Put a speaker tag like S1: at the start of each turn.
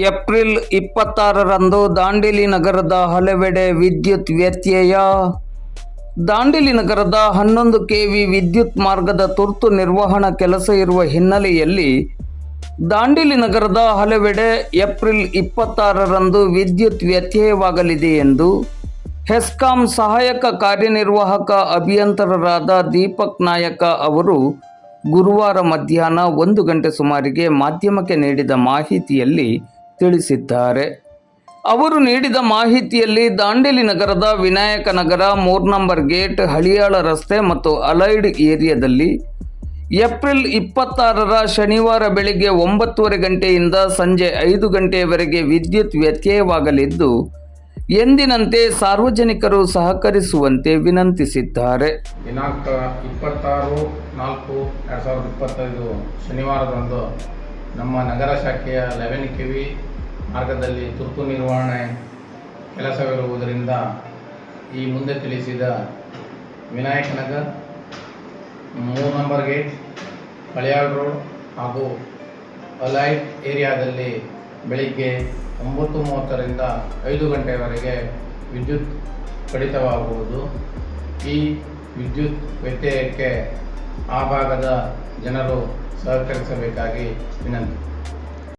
S1: April ಇಪ್ಪತ್ತಾರರಂದು ದಾಂಡೇಲಿ ನಗರದ ಹಲವೆಡೆ ವಿದ್ಯುತ್ ವ್ಯತ್ಯಯ. ದಾಂಡೇಲಿ ನಗರದ ಹನ್ನೊಂದು ಕೆವಿ ವಿದ್ಯುತ್ ಮಾರ್ಗದ ತುರ್ತು ನಿರ್ವಹಣಾ ಕೆಲಸ ಇರುವ ಹಿನ್ನೆಲೆಯಲ್ಲಿ ದಾಂಡೇಲಿ ನಗರದ ಹಲವೆಡೆ ಏಪ್ರಿಲ್ ಇಪ್ಪತ್ತಾರರಂದು ವಿದ್ಯುತ್ ವ್ಯತ್ಯಯವಾಗಲಿದೆ ಎಂದು ಹೆಸ್ಕಾಂ ಸಹಾಯಕ ಕಾರ್ಯನಿರ್ವಾಹಕ ಅಭಿಯಂತರರಾದ ದೀಪಕ್ ನಾಯಕ ಅವರು ಗುರುವಾರ ಮಧ್ಯಾಹ್ನ ಒಂದು ಗಂಟೆ ಸುಮಾರಿಗೆ ಮಾಧ್ಯಮಕ್ಕೆ ನೀಡಿದ ಮಾಹಿತಿಯಲ್ಲಿ ತಿಳಿಸಿದ್ದಾರೆ. ಅವರು ನೀಡಿದ ಮಾಹಿತಿಯಲ್ಲಿ ದಾಂಡೇಲಿ ನಗರದ ವಿನಾಯಕ ನಗರ ಮೂರ್ ನಂಬರ್ ಗೇಟ್, ಹಳಿಯಾಳ ರಸ್ತೆ ಮತ್ತು ಅಲೈಡ್ ಏರಿಯಾದಲ್ಲಿ ಏಪ್ರಿಲ್ ಇಪ್ಪತ್ತಾರರ ಶನಿವಾರ ಬೆಳಿಗ್ಗೆ ಒಂಬತ್ತುವರೆ ಗಂಟೆಯಿಂದ ಸಂಜೆ ಐದು ಗಂಟೆಯವರೆಗೆ ವಿದ್ಯುತ್ ವ್ಯತ್ಯಯವಾಗಲಿದ್ದು, ಎಂದಿನಂತೆ ಸಾರ್ವಜನಿಕರು ಸಹಕರಿಸುವಂತೆ ವಿನಂತಿಸಿದ್ದಾರೆ.
S2: ದಿನಾಂಕ ಇಪ್ಪತ್ತಾರು ನಾಲ್ಕು ಎರಡು ಸಾವಿರದ ಇಪ್ಪತ್ತೈದು ಶನಿವಾರದಂದು ನಮ್ಮ ನಗರ ಶಾಖೆಯ ಲೆವೆನ್ ಕೆ ವಿ ಮಾರ್ಗದಲ್ಲಿ ತುರ್ತು ನಿರ್ವಹಣೆ ಕೆಲಸವಿರುವುದರಿಂದ ಈ ಮುಂದೆ ತಿಳಿಸಿದ ವಿನಾಯಕ ನಗರ್, ಮೂರು ನಂಬರ್ ಗೇಟ್ ಪಳಿಯಾಳ್ ರೋಡ್ ಹಾಗೂ ಅಲೈಟ್ ಏರಿಯಾದಲ್ಲಿ ಬೆಳಿಗ್ಗೆ ಒಂಬತ್ತು ಮೂವತ್ತರಿಂದ ಐದು ಗಂಟೆಯವರೆಗೆ ವಿದ್ಯುತ್ ಕಡಿತವಾಗುವುದು. ಈ ವಿದ್ಯುತ್ ವ್ಯತ್ಯಯಕ್ಕೆ ಆ ಭಾಗದ ಜನರು ಸಹಕರಿಸಬೇಕಾಗಿ ವಿನಂತಿ.